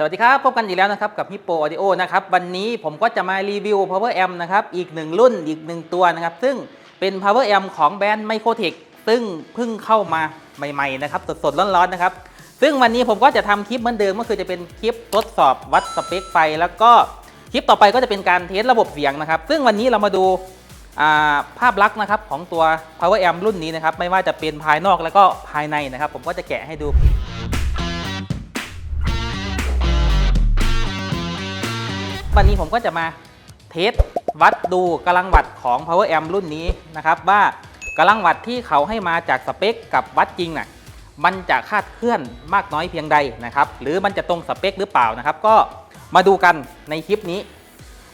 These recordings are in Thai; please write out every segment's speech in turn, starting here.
สวัสดีครับ พบกันอีกแล้วนะครับกับฮิปโปออดิโอนะครับวันนี้ผมก็จะมารีวิว Power Amp นะครับอีกหนึ่งรุ่นอีกหนึ่งตัวนะครับ ซึ่งเป็น Power Amp ของแบรนด์ Microtech ซึ่งเพิ่งเข้ามาใหม่ๆนะครับสดๆร้อนๆนะครับ ซึ่งวันนี้ผมก็จะทำคลิปเหมือนเดิมก็คือจะเป็นคลิปทดสอบวัดสเปคไฟ แล้วก็คลิปต่อไปก็จะเป็นการเทสระบบเสียงนะครับ ซึ่งวันนี้เรามาดูาภาพลักษณ์นะครับของตัว Power Amp รุ่นนี้นะครับไม่ว่าจะเป็นภายนอกแล้วก็ภายในนะครับ ผมก็จะแกะให้ดู วันนี้ผมก็จะมาเทสวัดดูกำลังวัตของ Power Amp รุ่นนี้นะครับ ว่ากำลังวัตที่เขาให้มาจากสเปคกับวัดจริงน่ะมันจะคาดเคลื่อนมากน้อยเพียงใดนะครับ หรือมันจะตรงสเปคหรือเปล่านะครับ ก็มาดูกันในคลิปนี้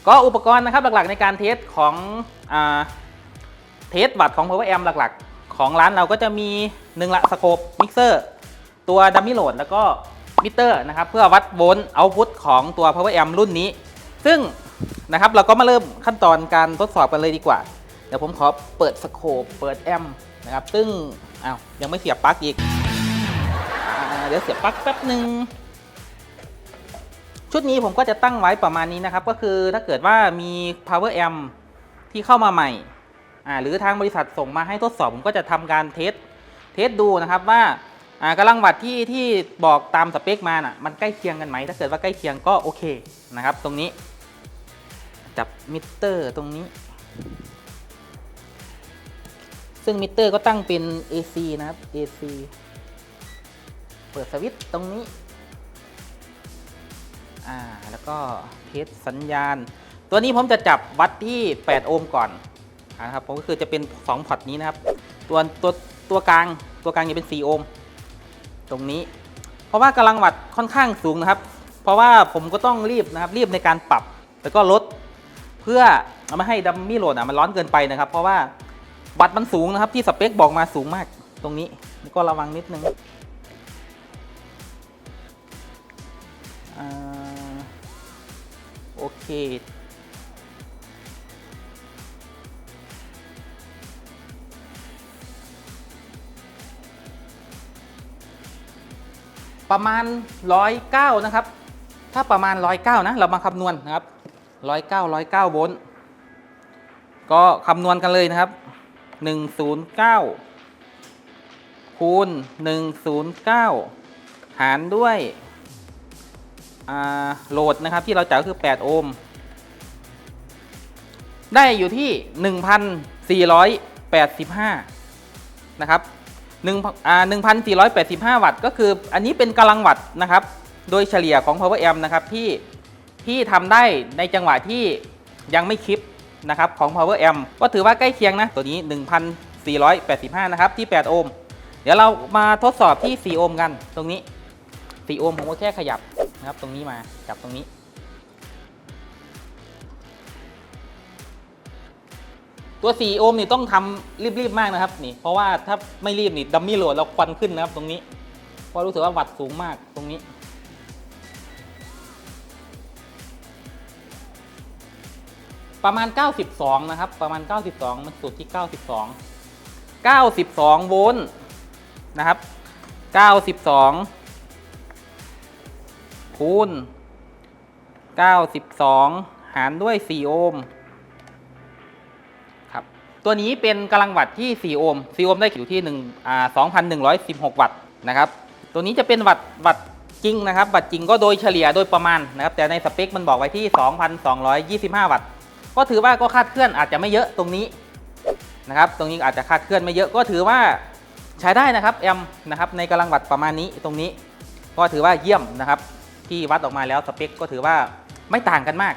ก็อุปกรณ์นะครับหลักๆ ในการเทสของอเทสวัตของ Power Amp หลักๆ ของร้านเราก็จะมีหนึ่งละสโคปมิกเซอร์ตัวดัมมี่โหลดแล้วก็มิเตอร์นะครับเพื่อวัดโวลต์เอาพุตของตัว Power Amp รุ่นนี้ ซึ่งนะครับเราก็มาเริ่มขั้นตอนการทดสอบกันเลยดีกว่า เดี๋ยวผมขอเปิดสโคปเปิดแอมนะครับ ซึ่งอ้าวยังไม่เสียบปลั๊กอีกอเดี๋ยวเสียบปลั๊กแป๊บหนึ่งชุดนี้ผมก็จะตั้งไว้ประมาณนี้นะครับ ก็คือถ้าเกิดว่ามี power amp ที่เข้ามาใหม่หรือทางบริษัทส่งมาให้ทดสอบ ผมก็จะทำการเทสเทสดูนะครับว่าอ่ากำลังวัตที่ที่บอกตามสเปคมาน่ะมันใกล้เคียงกันไหมถ้าเกิดว่าใกล้เคียงก็โอเคนะครับ ตรงนี้ จับมิเตอร์ตรงนี้ ซึ่งมิเตอร์ก็ตั้งเป็น AC นะครับ AC เปิดสวิตช์ตรงนี้ อ่า แล้วก็เทสสัญญาณ ตัวนี้ผมจะจับวัดที่ 8 โอห์มก่อนนะครับ ผมก็คือจะเป็น 2 พอร์ตนี้นะครับ ตัวตัวตัวกลางตัวกลางจะเป็น 4 โอห์มตรงนี้ เพราะว่ากำลังวัดค่อนข้างสูงนะครับ เพราะว่าผมก็ต้องรีบนะครับรีบในการปรับ แล้วก็ลด เพื่อไม่ให้ดัมมี่โหลดอะมันร้อนเกินไปนะครับ เพราะว่าวัตต์มันสูงนะครับที่สเปคบอกมาสูงมากตรงนี้ก็ระวังนิดนึงอโอเคประมาณร้อยเก้านะครับ ถ้าประมาณร้อยเก้านะ เรามาคำนวณนะครับ ร้อยเก้าร้อยเก้าโวลต์ก็คำนวณกันเลยนะครับหนึ่งศูนย์เก้าคูณหนึ่งศูนย์เก้าหารด้วยอ่าโหลดนะครับที่เราจ่ายก็คือ 8 โอห์ม ได้อยู่ที่ 1,485 นะครับหนึ่งอ่า1,485 วัตต์ ก็คืออันนี้เป็นกำลังวัตต์นะครับ โดยเฉลี่ยของ Power Amp นะครับที่ ที่ทำได้ในจังหวะที่ยังไม่คลิปนะครับของ Power Amp ก็ถือว่าใกล้เคียงนะ ตัวนี้ 1,485 นะครับ ที่ 8 โอห์มเดี๋ยวเรามาทดสอบที่ 4 โอห์มกันตรงนี้ 4 โอห์มผมก็แค่ขยับนะครับตรงนี้มาจับตรงนี้ ตัว 4 โอห์มนี่ต้องทำรีบ ๆ มากนะครับนี่เพราะว่าถ้าไม่รีบนี่ดัมมี่โหลดเราควันขึ้นนะครับตรงนี้เพราะรู้สึกว่าวัตต์สูงมากตรงนี้ ประมาณ 92 นะครับ ประมาณ 92 มันสุดที่ 92 92 โวลต์นะครับ 92 คูณ 92 หารด้วย 4 โอห์มครับ ตัวนี้เป็นกำลังวัตต์ที่ 4 โอห์ม 4 โอห์มได้อยู่ที่1อ่า2,116 วัตต์นะครับ ตัวนี้จะเป็นวัตต์วัตต์จริงนะครับ วัตต์จริงก็โดยเฉลี่ยโดยประมาณนะครับ แต่ในสเปคมันบอกไว้ที่ 2,225 วัตต์ ก็ถือว่าก็คาดเคลื่อนอาจจะไม่เยอะตรงนี้นะครับ ตรงนี้อาจจะคาดเคลื่อนไม่เยอะก็ถือว่าใช้ได้นะครับแอมนะครับในกำลังวัตต์ประมาณนี้ตรงนี้ ก็ถือว่าเยี่ยมนะครับ ที่วัดออกมาแล้วสเปคก็ถือว่าไม่ต่างกันมาก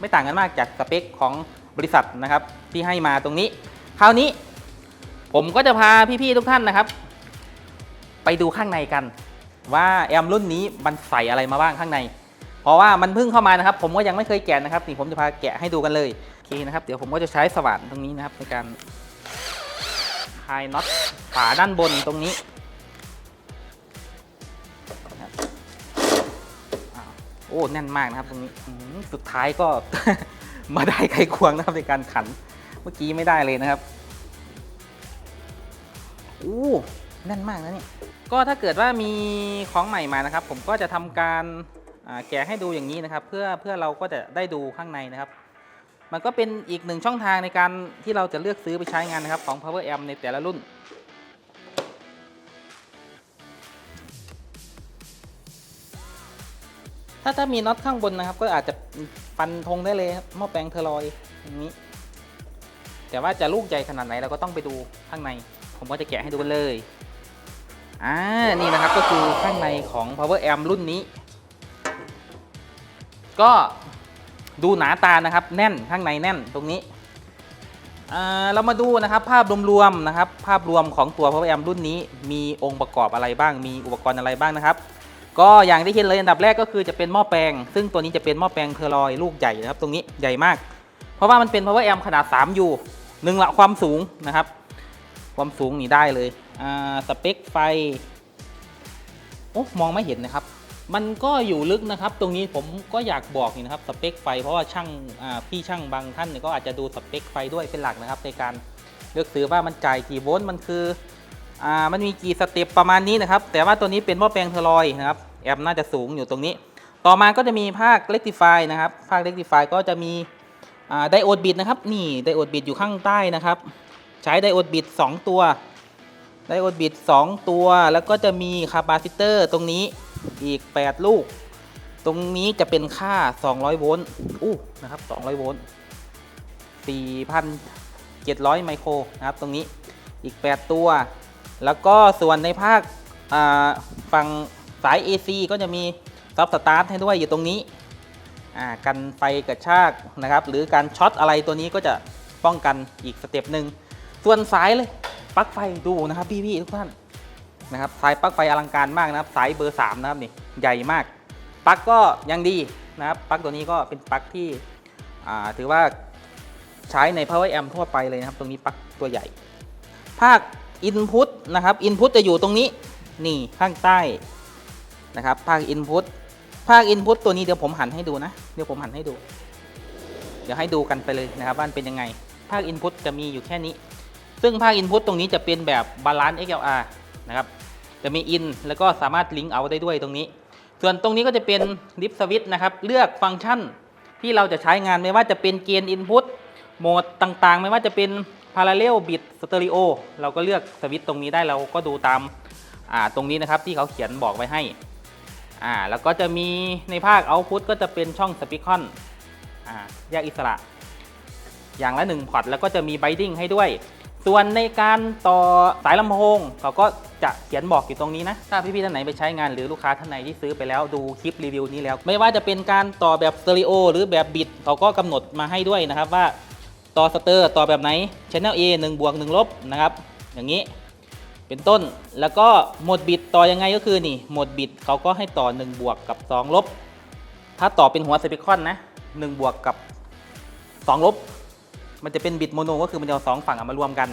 ไม่ต่างกันมากจากสเปคของบริษัทนะครับที่ให้มาตรงนี้ คราวนี้ผมก็จะพาพี่ๆทุกท่านนะครับ ไปดูข้างในกัน ว่าแอมรุ่นนี้มันใส่อะไรมาบ้างข้างใน เพราะว่ามันเพิ่งเข้ามานะครับ ผมก็ยังไม่เคยแกะนะครับนี่ผมจะพาแกะให้ดูกันเลยโอเคนะครับเดี๋ยวผมก็จะใช้สว่านตรงนี้นะครับในการคลายน็อตฝาด้านบนตรงนี้นะครับอ้โอ้แน่นมากนะครับตรงนี้สุดท้ายก็มาได้ไขควงนะครับในการขันเมื่อกี้ไม่ได้เลยนะครับอู้แน่นมากนะเนี่ยก็ถ้าเกิดว่ามีของใหม่มานะครับ ผมก็จะทำการ แกะให้ดูอย่างนี้นะครับเพื่อเพื่อเราก็จะได้ดูข้างในนะครับ มันก็เป็นอีกหนึ่งช่องทางในการที่เราจะเลือกซื้อไปใช้งานนะครับของ Power Amp ในแต่ละรุ่นถ้าถ้ามีน็อตข้างบนนะครับ ก็อาจจะฟันธงได้เลยหม้อแปลงเทอร์ลอยอย่างนี้ แต่ว่าจะลูกใหญ่ขนาดไหนเราก็ต้องไปดูข้างใน ผมก็จะแกะให้ดูกันเลยอ่านี่นะครับก็คือข้างในของ Power Amp รุ่นนี้ ก็ดูหนาตานะครับ แน่นข้างในแน่นตรงนี้เรามาดูนะครับภาพรวมๆนะครับ ภาพรวมของตัว Power Amp รุ่นนี้ มีองค์ประกอบอะไรบ้าง มีอุปกรณ์อะไรบ้างนะครับ ก็อย่างที่เห็นเลยอันดับแรกก็คือจะเป็นหม้อแปลง ซึ่งตัวนี้จะเป็นหม้อแปลงเทอร์ลอยลูกใหญ่นะครับ ตรงนี้ใหญ่มาก เพราะว่ามันเป็น Power Amp ขนาด 3U หนึ่งละความสูงนะครับ ความสูงนี่ได้เลยสเปคไฟโอ้มองไม่เห็นนะครับ มันก็อยู่ลึกนะครับ ตรงนี้ผมก็อยากบอกนี่นะครับสเปคไฟเพราะว่าช่างพี่ช่างบางท่านเนี่ยก็อาจจะดูสเปคไฟด้วยเป็นหลักนะครับ ในการเลือกซื้อว่ามันจ่ายกี่โวลต์มันคืออมันมีกี่สเต็ปประมาณนี้นะครับ แต่ว่าตัวนี้เป็นหม้อแปลงเทอร์ลอยนะครับแอมน่าจะสูงอยู่ตรงนี้ ต่อมาก็จะมีภาคเ e ก t ิฟายนะครับ ภาคเ e ก t ิฟายก็จะมีไดโอดบิดนะครับ นี่ไดโอดบิดอยู่ข้างใต้นะครับ ใช้ไดโอดบิด2ตัวไดโอดบิด2ตัว แล้วก็จะมีคาปาซิเตอร์ตรงนี้ อีก 8 ลูก ตรงนี้จะเป็นค่า 200 โวลต์อู้นะครับ 200 โวลต์4,700 ไมโครนะครับ ตรงนี้อีก 8 ตัว แล้วก็ส่วนในภาคฝั่งสาย AC ก็จะมีซับสตาร์ทให้ด้วยอยู่ตรงนี้อ่ากันไฟกระชากนะครับ หรือการช็อตอะไรตัวนี้ก็จะป้องกันอีกสเต็ปหนึ่งส่วนสายเลยปลั๊กไฟดูนะครับพี่ๆทุกท่าน นะครับสายปลั๊กไฟอลังการมากนะครับ สายเบอร์3นะครับนี่ใหญ่มากปลั๊กก็ยังดีนะครับปลั๊กตัวนี้ก็เป็นปลั๊กที่ถือว่าใช้ใน power amp ทั่วไปเลยนะครับ ตรงนี้ปลั๊กตัวใหญ่ ภาค input นะครับ input จะอยู่ตรงนี้นี่ข้างใต้นะครับ ภาค input ภาค input ตัวนี้เดี๋ยวผมหันให้ดูนะเดี๋ยวผมหันให้ดู เดี๋ยวให้ดูกันไปเลยนะครับว่าเป็นยังไง ภาค input จะมีอยู่แค่นี้ ซึ่งภาค Input ตรงนี้จะเป็นแบบ Balance XLR นะครับจะมี In แล้วก็สามารถลิงก์เอาได้ด้วยตรงนี้ ส่วนตรงนี้ก็จะเป็น Lift Switch นะครับเลือกฟังก์ชันที่เราจะใช้งานไม่ว่าจะเป็นเกณฑ์ Input โหมดต่างๆ ไม่ว่าจะเป็น Parallel Bit Stereo เราก็เลือกสวิตช์ตรงนี้ได้เราก็ดูตามาตรงนี้นะครับที่เขาเขียนบอกไว้ให้่าแล้วก็จะมีในภาค Output ก็จะเป็นช่อง Speakon อ่าแยกอิสระ อย่างละ1พอร์ตแล้วก็จะมี Binding ให้ด้วย ส่วนในการต่อสายลำโพงเขาก็จะเขียนบอกอยู่ตรงนี้นะ ถ้าพี่ๆท่านไหนไปใช้งานหรือลูกค้าท่านไหนที่ซื้อไปแล้วดูคลิปรีวิวนี้แล้ว ไม่ว่าจะเป็นการต่อแบบสเตอริโอหรือแบบบิดเขาก็กำหนดมาให้ด้วยนะครับว่าต่อสเตอร์ต่อแบบไหน Channel A 1บวก1ลบนะครับอย่างนี้เป็นต้นแล้วก็โหมดบิดต่อยังไงก็คือนี่โหมดบิดเขาก็ให้ต่อ 1 บวกกับ 2 ลบ ถ้าต่อเป็นหัวสเปคอนนะ1บวกกับ 2 ลบ มันจะเป็นบิตโมโนก็คือมันจะเอาสองฝั่งเอามารวมกัน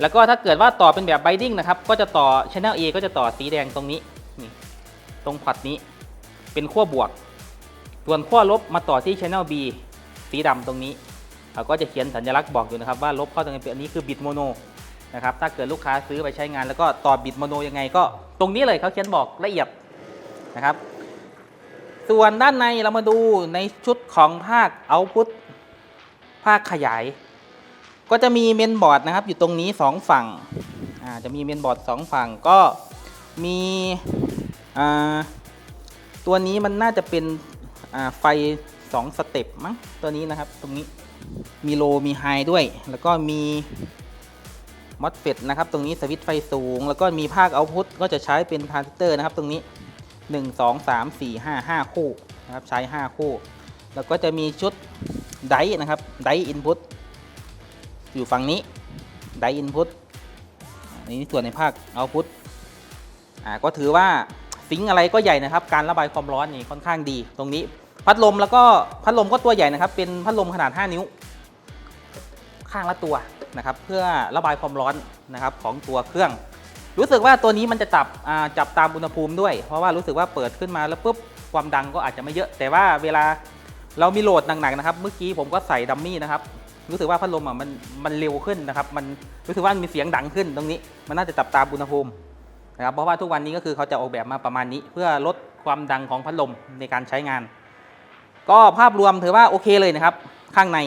แล้วก็ถ้าเกิดว่าต่อเป็นแบบไบดิ้งนะครับก็จะต่อ Channel A ก็จะต่อสีแดงตรงนี้นี่ตรงพอร์ตนี้เป็นขั้วบวก ส่วนขั้วลบมาต่อที่ Channel B สีดำตรงนี้เขาก็จะเขียนสัญลักษณ์บอกอยู่นะครับว่าลบเข้าตรงนี้เป็นอันนี้คือบิตโมโนนะครับถ้าเกิดลูกค้าซื้อไปใช้งาน แล้วก็ต่อบิตโมโนยังไงก็ ตรงนี้เลยเขาเขียนบอกละเอียดนะครับส่วนด้านในเรามาดูในชุดของภาคเอาพุท ภาคขยาย ก็จะมีเมนบอร์ดนะครับ อยู่ตรงนี้ 2 ฝั่งจะมีเมนบอร์ด2ฝั่งก็มีตัวนี้มันน่าจะเป็นไฟ 2 สเต็ปมั้งตัวนี้นะครับ ตรงนี้มีโลมีไฮด้วย แล้วก็มีมอสเฟตนะครับ ตรงนี้สวิตช์ไฟสูง แล้วก็มีภาคเอาพุทก็จะใช้เป็นทรานซิสเตอร์นะครับ ตรงนี้ 1 2 3 4 5 5 คู่นะครับ ใช้ 5 คู่ แล้วก็จะมีชุด ไดนะครับไดอินพุตอยู่ฝั่งนี้ไดอินพุตนี้ส่วนในภาคเอาพุตอ่าก็ถือว่าซิงอะไรก็ใหญ่นะครับ การระบายความร้อนนี่ค่อนข้างดี ตรงนี้พัดลมแล้วก็พัดลมก็ตัวใหญ่นะครับ เป็นพัดลมขนาด 5 นิ้ว ข้างละตัวนะครับ เพื่อระบายความร้อนนะครับของตัวเครื่อง รู้สึกว่าตัวนี้มันจะจับจับตามอุณหภูมิด้วย เพราะว่ารู้สึกว่าเปิดขึ้นมาแล้วปุ๊บความดังก็อาจจะไม่เยอะ แต่ว่าเวลา เรามีโหลดหนักๆนะครับ เมื่อกี้ผมก็ใส่ดัมมี่นะครับ รู้สึกว่าพัดลมอะมันมันเร็วขึ้นนะครับ มันรู้สึกว่ามันมีเสียงดังขึ้นตรงนี้ มันน่าจะจับตาอุณหภูมินะครับ เพราะว่าทุกวันนี้ก็คือเขาจะออกแบบมาประมาณนี้ เพื่อลดความดังของพัดลมในการใช้งาน ก็ภาพรวมถือว่าโอเคเลยนะครับ ข้างใน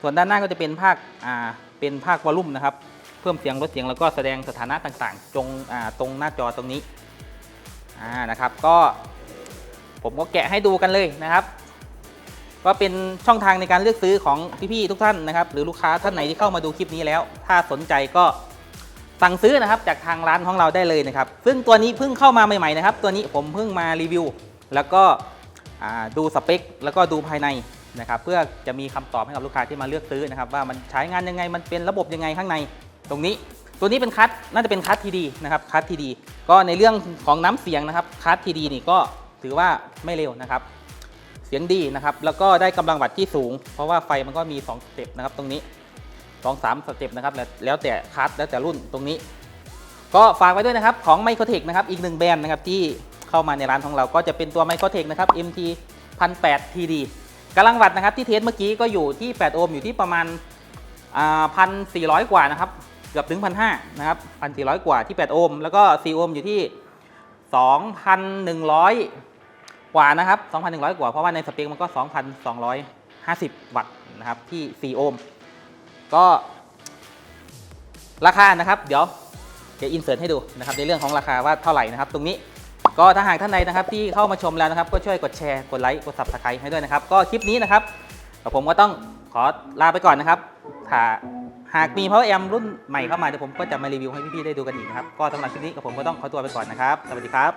ส่วนด้านหน้าก็จะเป็นภาคอ่าเป็นภาควอลลุ่มนะครับ เพิ่มเสียงลดเสียงแล้วก็แสดงสถานะต่างๆจงอ่าตรงหน้าจอตรงนี้อ่านะครับ ก็ผมก็แกะให้ดูกันเลยนะครับ ก็เป็นช่องทางในการเลือกซื้อของพี่ๆทุกท่านนะครับ หรือลูกค้าท่านไหนที่เข้ามาดูคลิปนี้แล้ว ถ้าสนใจก็สั่งซื้อนะครับจากทางร้านของเราได้เลยนะครับ ซึ่งตัวนี้เพิ่งเข้ามาใหม่ๆนะครับ ตัวนี้ผมเพิ่งมารีวิว แล้วก็ดูสเปค แล้วก็ดูภายในนะครับ เพื่อจะมีคำตอบให้กับลูกค้าที่มาเลือกซื้อนะครับ ว่ามันใช้งานยังไงมันเป็นระบบยังไงข้างใน ตรงนี้ตัวนี้เป็นคัทน่าจะเป็นคัททีดีนะครับคัททีดีก็ในเรื่องของน้ำเสียงนะครับคัททีดีนี่ก็ถือว่าไม่เร็วนะครับ สียงดีนะครับ แล้วก็ได้กำลังวัตต์ที่สูง เพราะว่าไฟมันก็มี 2 สเต็ปนะครับตรงนี้2 3สเต็ปนะครับแล้วแล้วแต่คัสแล้วแต่รุ่นตรงนี้ ก็ฝากไว้ด้วยนะครับของ m i c r o t e c h นะครับอีกหนึ่งแบรนด์นะครับที่เข้ามาในร้านของเราก็จะเป็นตัว m i c r o t e c h นะครับ MT 1008 TD กำลังวัตต์นะครับที่เทสเมื่อกี้ก็อยู่ที่ 8 โอห์มอยู่ที่ประมาณพันสี่ร้อยกว่านะครับเกือบถึงพันห้านะครับพันสี่ร้อยกว่าที่ 8 โอห์มแล้วก็4โอห์มอยู่ที่ 2,100 กว่านะครับ 2,100 กว่า เพราะว่าในสเปคมันก็ 2,250 วัตต์นะครับที่ 4 โอห์ม ก็ราคานะครับ เดี๋ยวจะอินเสิร์ตให้ดูนะครับในเรื่องของราคาว่าเท่าไหร่นะครับ ตรงนี้ก็ถ้าหากท่านใดนะครับที่เข้ามาชมแล้วนะครับ ก็ช่วยกดแชร์ กดไลค์ กด subscribe ให้ด้วยนะครับ ก็คลิปนี้นะครับผมก็ต้องขอลาไปก่อนนะครับถ้าหากมี Power Amp รุ่นใหม่เข้ามาเดี๋ยวผมก็จะมารีวิวให้พี่ๆได้ดูกันอีกนะครับ ก็สำหรับคลิปนี้กับผมก็ต้องขอตัวไปก่อนนะครับ สวัสดีครับ